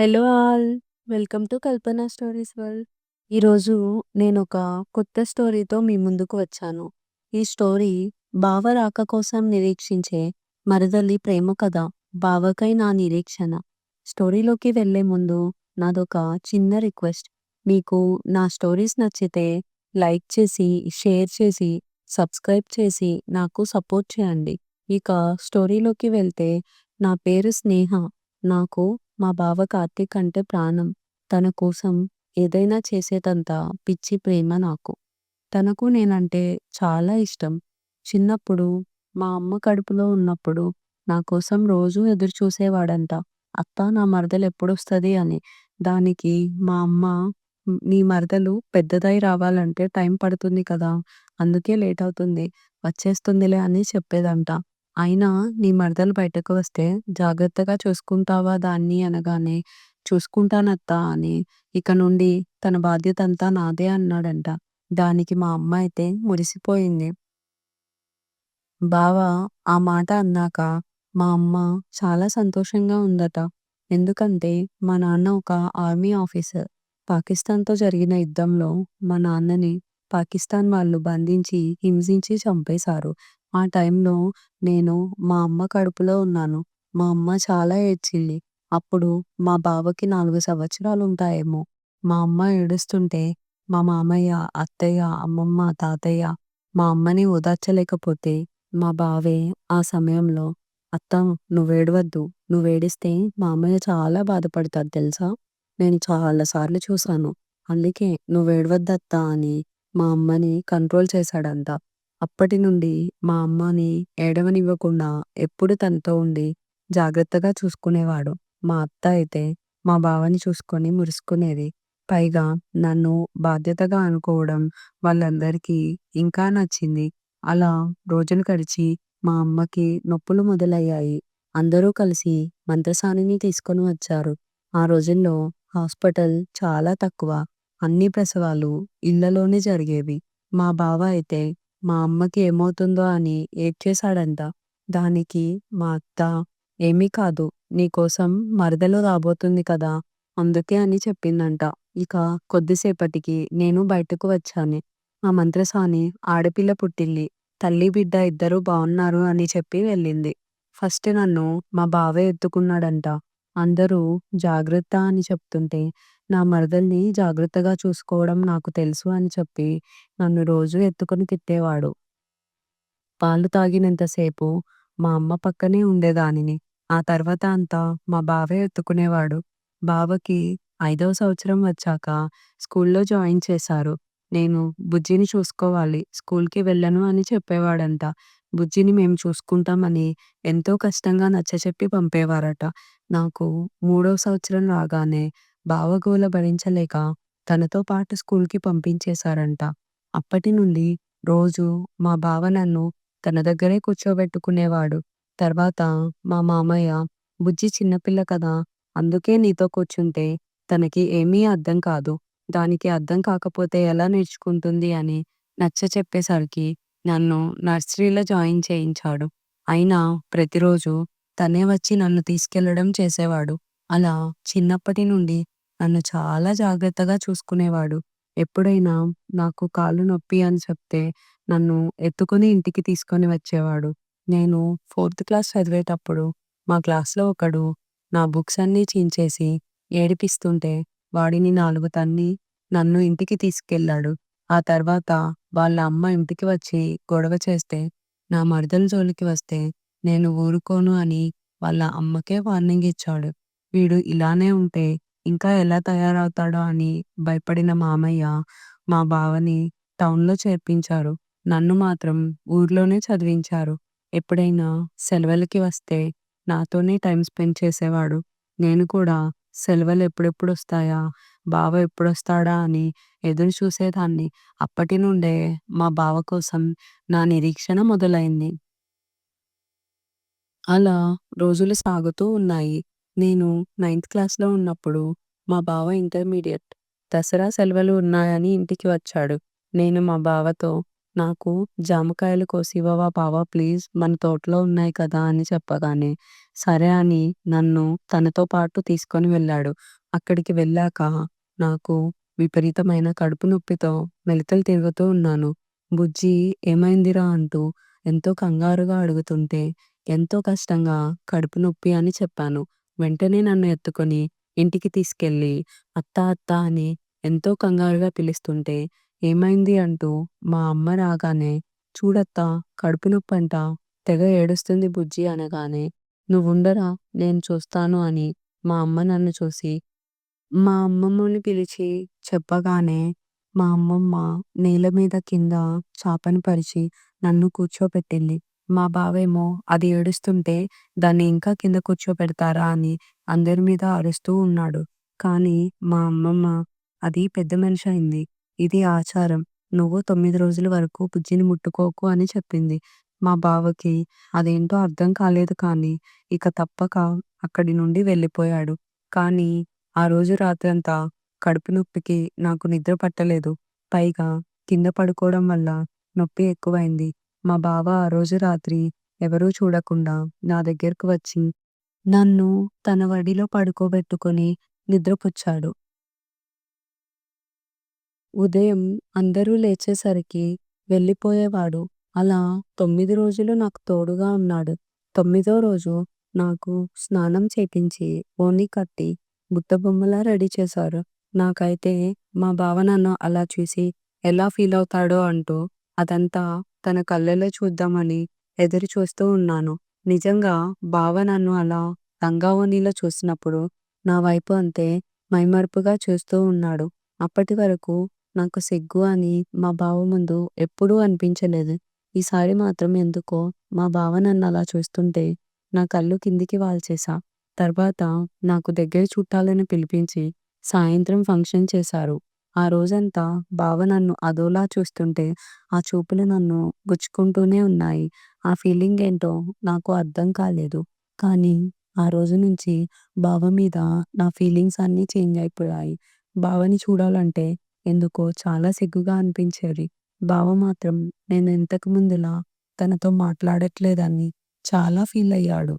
Hello all! Welcome to Kalpana stories world. ఈరోజు నేను ఒక కొత్త స్టోరీతో మీ ముందుకు వచ్చాను. ఈ స్టోరీ బావ రాక కోసం నిరీక్షించే మరదలి ప్రేమ కథ. బావకై నా నిరీక్షణ. స్టోరీలోకి వెళ్ళే ముందు నాదొక చిన్న రిక్వెస్ట్. మీకు నా స్టోరీస్ నచ్చితే లైక్ చేసి, షేర్ చేసి, సబ్స్క్రైబ్ చేసి నాకు సపోర్ట్ చేయండి. ఇక స్టోరీలోకి వెళ్తే నా పేరు స్నేహ. నాకు మా బావ కార్తీక్ అంటే ప్రాణం. తన కోసం ఏదైనా చేసేటంత పిచ్చి ప్రేమ నాకు. తనకు నేనంటే చాలా ఇష్టం. చిన్నప్పుడు మా అమ్మ కడుపులో ఉన్నప్పుడు నా కోసం రోజూ ఎదురు చూసేవాడంట. అత్తా నా మరదలు ఎప్పుడొస్తుంది అని. దానికి మా అమ్మ నీ మరదలు పెద్దదై రావాలంటే టైం పడుతుంది కదా! అందుకే లేట్ అవుతుంది. వచ్చేస్తుందిలే అని చెప్పేదంట. అయినా నీ మరదలు బయటకు వస్తే జాగ్రత్తగా చూసుకుంటావా దాన్ని అనగానే చూసుకుంటానత్తా అని ఇక నుండి తన బాధ్యత అంతా నాదే అన్నాడంట. దానికి మా అమ్మ అయితే మురిసిపోయింది. బావ ఆ మాట అన్నాక మా అమ్మ చాలా సంతోషంగా ఉందట. ఎందుకంటే మా నాన్న ఒక ఆర్మీ ఆఫీసర్. పాకిస్తాన్‌తో జరిగిన యుద్ధంలో మా నాన్నని పాకిస్తాన్ వాళ్ళు బంధించి, హింసించి చంపేశారు. ఆ టైంలో నేను మా అమ్మ కడుపులో ఉన్నాను. మా అమ్మ చాలా ఏడ్చింది. అప్పుడు మా బావకి నాలుగు సంవత్సరాలుంటాయేమో. మా అమ్మ ఏడుస్తుంటే మా మామయ్య, అత్తయ్య, అమ్మమ్మ, తాతయ్య మా అమ్మని ఓదార్చలేకపోతే మా బావే ఆ సమయంలో "అత్తా నువ్వేడవద్దు. నువ్వేడిస్తే మామయ్య చాలా బాధపడతారు తెలుసా? నేను చాలా సార్లు చూశాను. అందుకే నువ్వేడవద్దత్తా" అని మా అమ్మని కంట్రోల్ చేశాడంట. అప్పటి నుండి మా అమ్మని ఏడవనివ్వకుండా ఎప్పుడూ తనతో ఉండి జాగ్రత్తగా చూసుకునేవాడు. మా అత్త అయితే మా బావని చూసుకొని మురుసుకునేది పైగా నన్ను బాధ్యతగా అనుకోవడం వాళ్ళందరికీ ఇంకా నచ్చింది. అలా రోజులు గడిచి మా అమ్మకి నొప్పులు మొదలయ్యాయి. అందరూ కలిసి మంత్రసానిని తీసుకొని వచ్చారు. ఆ రోజుల్లో హాస్పిటల్ చాలా తక్కువ. అన్ని ప్రసవాలు ఇళ్ళలోనే జరిగేవి. మా బావ అయితే మా అమ్మకి ఏమవుతుందో అని ఏడ్చేశాడంట. దానికి మా అత్త "ఏమీ కాదు. నీకోసం మరదలు రాబోతుంది కదా! అందుకే" అని చెప్పిందంట. ఇక కొద్దిసేపటికి నేను బయటకు వచ్చాను. మా మంత్రసాని ఆడపిల్ల పుట్టింది. తల్లీ, బిడ్డ ఇద్దరూ బావున్నారు అని చెప్పి వెళ్ళింది. ఫస్ట్ నన్ను మా బావే ఎత్తుకున్నాడంట. అందరూ జాగ్రత్త అని చెప్తుంటే నా మరదల్ని జాగ్రత్తగా చూసుకోవడం నాకు తెలుసు అని చెప్పి నన్ను రోజూ ఎత్తుకొని తిట్టేవాడు. పాలు తాగినంతసేపు మా అమ్మ పక్కనే ఉండేదానిని. ఆ తర్వాత అంతా మా బావే ఎత్తుకునేవాడు. బావకి ఐదవ సంవత్సరం వచ్చాక స్కూల్‌లో జాయిన్ చేశారు. నేను బుజ్జిని చూసుకోవాలి. స్కూల్‌కి వెళ్ళను అని చెప్పేవాడంట. బుజ్జిని మేము చూసుకుంటాం అని ఎంతో కష్టంగా నచ్చచెప్పి పంపేవారట. నాకు మూడో సంవత్సరం రాగానే బావగోల భరించలేక తనతో పాటు స్కూల్‌కి పంపించేశారంట. అప్పటి నుండి రోజూ మా బావ నన్ను తన దగ్గరే కూర్చోబెట్టుకునేవాడు. తర్వాత మా మామయ్య "బుజ్జి చిన్నపిల్ల కదా! అందుకే నీతో కూర్చుంటే తనకి ఏమీ అర్థం కాదు. దానికి అర్థం కాకపోతే ఎలా నేర్చుకుంటుంది" అని నచ్చచెప్పేసరికి నన్ను నర్సరీలో జాయిన్ చేయించాడు. అయినా ప్రతిరోజూ తనే వచ్చి నన్ను తీసుకెళ్ళడం చేసేవాడు. అలా చిన్నప్పటి నుండి నన్ను చాలా జాగ్రత్తగా చూసుకునేవాడు. ఎప్పుడైనా నాకు కాళ్ళు నొప్పి అని చెప్తే నన్ను ఎత్తుకొని ఇంటికి తీసుకొని వచ్చేవాడు. నేను ఫోర్త్ క్లాస్ చదివేటప్పుడు మా క్లాస్‌లో ఒకడు నా బుక్స్ అన్నీ చించేసి ఏడిపిస్తుంటే వాడిని నాలుగు తన్ని నన్ను ఇంటికి తీసుకెళ్ళాడు. ఆ తర్వాత వాళ్ళ అమ్మ ఇంటికి వచ్చి గొడవ చేస్తే నా మరదల జోలికి వస్తే నేను ఊరుకోను అని వాళ్ళ అమ్మకే వార్నింగ్ ఇచ్చాడు. వీడు ఇలానే ఉంటే ఇంకా ఎలా తయారవుతాడో అని భయపడిన మామయ్య మా బావని టౌన్‌లో చేర్పించారు. నన్ను మాత్రం ఊర్లోనే చదివించారు. ఎప్పుడైనా సెలవులకి వస్తే నాతోనే టైమ్ స్పెండ్ చేసేవాడు. నేను కూడా సెలవులు ఎప్పుడెప్పుడొస్తాయా? బావ ఎప్పుడొస్తాడా? అని ఎదురు చూసేదాన్ని. అప్పటి నుండే మా బావ కోసం నా నిరీక్షణ మొదలైంది. అలా రోజులు సాగుతూ ఉన్నాయి. నేను నైన్త్ క్లాస్‌లో ఉన్నప్పుడు మా బావ ఇంటర్మీడియేట్. దసరా సెలవులు ఉన్నాయని ఇంటికి వచ్చాడు. నేను మా బావతో నాకు జామకాయలు కోసివ్వవా బావ ప్లీజ్ మన తోటలో ఉన్నాయి కదా అని చెప్పగానే సరే అని నన్ను తనతో పాటు తీసుకొని వెళ్ళాడు. అక్కడికి వెళ్ళాక నాకు విపరీతమైన కడుపు నొప్పితో మెలికలు తిరుగుతూ ఉన్నాను. బుజ్జి ఏమైందిరా అంటూ ఎంతో కంగారుగా అడుగుతుంటే ఎంతో కష్టంగా కడుపు నొప్పి అని చెప్పాను. వెంటనే నన్ను ఎత్తుకొని ఇంటికి తీసుకెళ్ళి అత్త అత్త అని ఎంతో కంగారుగా పిలుస్తుంటే ఏమైంది అంటూ మా అమ్మ రాగానే చూడత్తా కడుపు నొప్పంట తెగ ఏడుస్తుంది బుజ్జి అనగానే నువ్వుండరా నేను చూస్తాను అని మా అమ్మ నన్ను చూసి మా అమ్మమ్మని పిలిచి చెప్పగానే మా అమ్మమ్మ నేల మీద కింద చాపను పరిచి నన్ను కూర్చోపెట్టింది. మా బావేమో అది ఏడుస్తుంటే దాన్ని ఇంకా కింద కూర్చోబెడతారా అని అందరి మీద అరుస్తూ ఉన్నాడు. కానీ మా అమ్మమ్మ అది పెద్ద మనిషి అయింది. ఇది ఆచారం. నువ్వు తొమ్మిది రోజుల వరకు బుజ్జిని ముట్టుకోకు అని చెప్పింది. మా బావకి అదేంటో అర్థం కాలేదు కానీ ఇక తప్పక అక్కడి నుండి వెళ్ళిపోయాడు. కానీ ఆ రోజు రాత్రంతా కడుపు నొప్పికి నాకు నిద్ర పట్టలేదు. పైగా కింద పడుకోవడం వల్ల నొప్పి ఎక్కువైంది. మా బావ ఆ రోజు రాత్రి ఎవరూ చూడకుండా నా దగ్గరకు వచ్చి నన్ను తన వడిలో పడుకోబెట్టుకొని నిద్రపుచ్చాడు. ఉదయం అందరూ లేచేసరికి వెళ్ళిపోయేవాడు. అలా తొమ్మిది రోజులు నాకు తోడుగా ఉన్నాడు. తొమ్మిదో రోజు నాకు స్నానం చేపించి, ఓణి కట్టి, బుట్టబొమ్మలా రెడీ చేశారు. నాకైతే మా బావ నన్ను అలా చూసి ఎలా ఫీల్ అవుతాడో అంటూ అదంతా తన కళ్ళలో చూద్దామని ఎదురు చూస్తూ ఉన్నాను. నిజంగా బావ నన్ను అలా లంగా చూసినప్పుడు నా వైపు అంతే మైమరుపుగా చూస్తూ ఉన్నాడు. అప్పటి వరకు నాకు సిగ్గు అని మా బావ ముందు ఎప్పుడూ అనిపించలేదు. ఈసారి మాత్రం ఎందుకో మా బావ నన్ను అలా చూస్తుంటే నా కళ్ళు కిందికి వాల్చేశా. తర్వాత నాకు దగ్గర చుట్టాలని పిలిపించి సాయంత్రం ఫంక్షన్ చేశారు. ఆ రోజంతా బావ నన్ను అదోలా చూస్తుంటే ఆ చూపులు నన్ను గుచ్చుకుంటూనే ఉన్నాయి. ఆ ఫీలింగ్ ఏంటో నాకు అర్థం కాలేదు. కానీ ఆ రోజు నుంచి బావ మీద నా ఫీలింగ్స్ అన్నీ చేంజ్ అయిపోయాయి. బావని చూడాలంటే ఎందుకో చాలా సిగ్గుగా అనిపించేది. బావ మాత్రం నేను ఇంతకు ముందులా తనతో మాట్లాడట్లేదని చాలా ఫీల్ అయ్యాడు.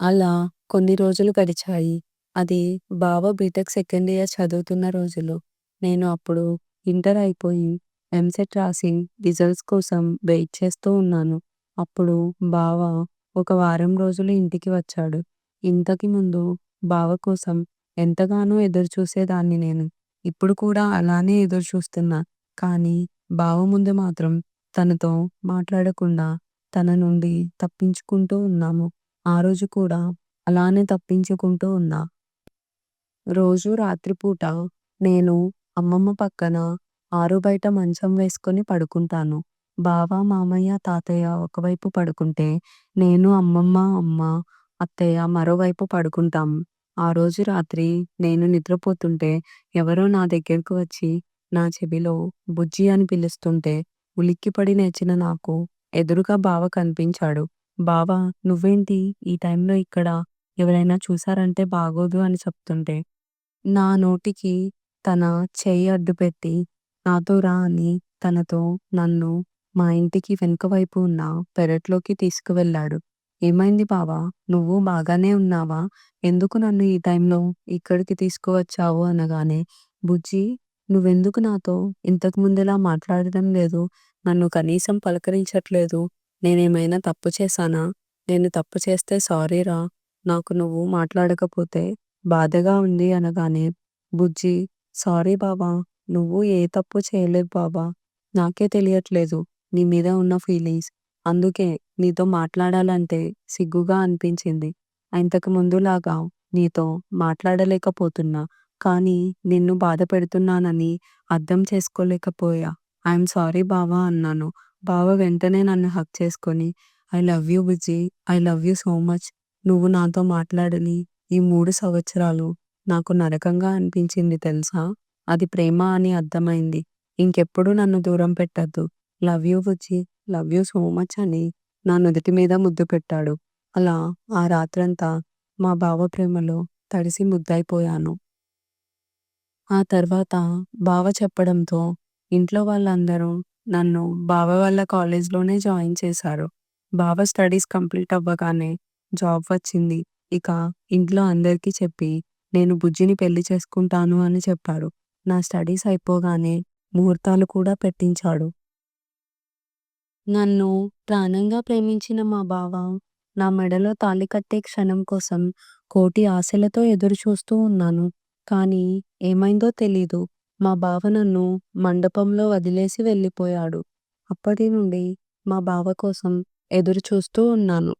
అలా కొన్ని రోజులు గడిచాయి. అది బావ బీటెక్ సెకండ్ ఇయర్ చదువుతున్న రోజులు. నేను అప్పుడు ఇంటర్ అయిపోయి ఎంసెట్ రాసి రిజల్ట్స్ కోసం వెయిట్ చేస్తూ ఉన్నాను. అప్పుడు బావ ఒక వారం రోజులు ఇంటికి వచ్చాడు. ఇంతకి ముందు బావ కోసం ఎంతగానో ఎదురుచూసేదాన్ని నేను. ఇప్పుడు కూడా అలానే ఎదురుచూస్తున్నా. కానీ బావ ముందు మాత్రం తనతో మాట్లాడకుండా తన నుండి తప్పించుకుంటూ ఉన్నాము. ఆ రోజు కూడా అలానే తప్పించుకుంటూ ఉన్నా. రోజూ రాత్రిపూట నేను అమ్మమ్మ పక్కన ఆరుబయట మంచం వేసుకొని పడుకుంటాను. బావ, మామయ్య, తాతయ్య ఒకవైపు పడుకుంటే నేను, అమ్మమ్మ, అమ్మ, అత్తయ్య మరోవైపు పడుకుంటాం. ఆ రోజు రాత్రి నేను నిద్రపోతుంటే ఎవరో నా దగ్గరకు వచ్చి నా చెవిలో బుజ్జి అని పిలుస్తుంటే ఉలిక్కిపడి లేచిన నాకు ఎదురుగా బావ కనిపించాడు. బావ నువ్వేంటి ఈ టైంలో ఇక్కడ? ఎవరైనా చూసారంటే బాగోదు అని చెప్తుంటే నా నోటికి తన చెయ్యి అడ్డుపెట్టి నాతో రా అని తనతో నన్ను మా ఇంటికి వెనుక వైపు ఉన్న పెరట్లోకి తీసుకువెళ్ళాడు. ఏమైంది బావా? నువ్వు బాగానే ఉన్నావా? ఎందుకు నన్ను ఈ టైంలో ఇక్కడికి తీసుకువచ్చావు అనగానే బుజ్జీ నువ్వెందుకు నాతో ఇంతకు ముందులా మాట్లాడడం లేదు? నన్ను కనీసం పలకరించట్లేదు. నేనేమైనా తప్పు చేశానా? నేను తప్పు చేస్తే సారీ రా. నాకు నువ్వు మాట్లాడకపోతే బాధగా ఉంది అనగానే బుజ్జి సారీ బావా! నువ్వు ఏ తప్పు చేయలేదు బావా! నాకే తెలియట్లేదు నీ మీద ఉన్న ఫీలింగ్స్. అందుకే నీతో మాట్లాడాలంటే సిగ్గుగా అనిపించింది. ఇంతకు ముందులాగా నీతో మాట్లాడలేకపోతున్నా. కానీ నిన్ను బాధపెడుతున్నానని అర్థం చేసుకోలేకపోయా. ఐయామ్ సారీ బావా అన్నాను. బావ వెంటనే నన్ను హగ్ చేసుకొని ఐ లవ్ యూ బుజ్జీ. I love you so much. నువ్వు నాతో మాట్లాడని ఈ మూడు సంవత్సరాలు నాకు నరకంగా అనిపించింది తెలుసా? అది ప్రేమ అని అర్థమైంది. ఇంకెప్పుడూ నన్ను దూరం పెట్టొద్దు. లవ్ యూ బుజ్జీ. లవ్ యూ సో మచ్ అని నా నుదుటి మీద ముద్దు పెట్టాడు. అలా ఆ రాత్రంతా మా బావ ప్రేమలో తడిసి ముద్దైపోయాను ఆ తర్వాత బావ చెప్పడంతో ఇంట్లో వాళ్ళందరూ నన్ను బావ వాళ్ళ కాలేజ్‌లోనే జాయిన్ చేశారు. బావ స్టడీస్ కంప్లీట్ అవ్వగానే జాబ్ వచ్చింది. ఇక ఇంట్లో అందరికీ చెప్పి నేను బుజ్జిని పెళ్ళి చేసుకుంటాను అని చెప్పాడు. నా స్టడీస్ అయిపోగానే ముహూర్తాలు కూడా పెట్టించాడు. నన్ను ప్రాణంగా ప్రేమించిన మా బావ నా మెడలో తాళి కట్టే క్షణం కోసం కోటి ఆశలతో ఎదురుచూస్తూ ఉన్నాను. కానీ ఏమైందో తెలీదు. మా బావ నన్ను మండపంలో వదిలేసి వెళ్ళిపోయాడు. అప్పటి నుండి మా బావ కోసం ఎదురుచూస్తూ ఉన్నాను.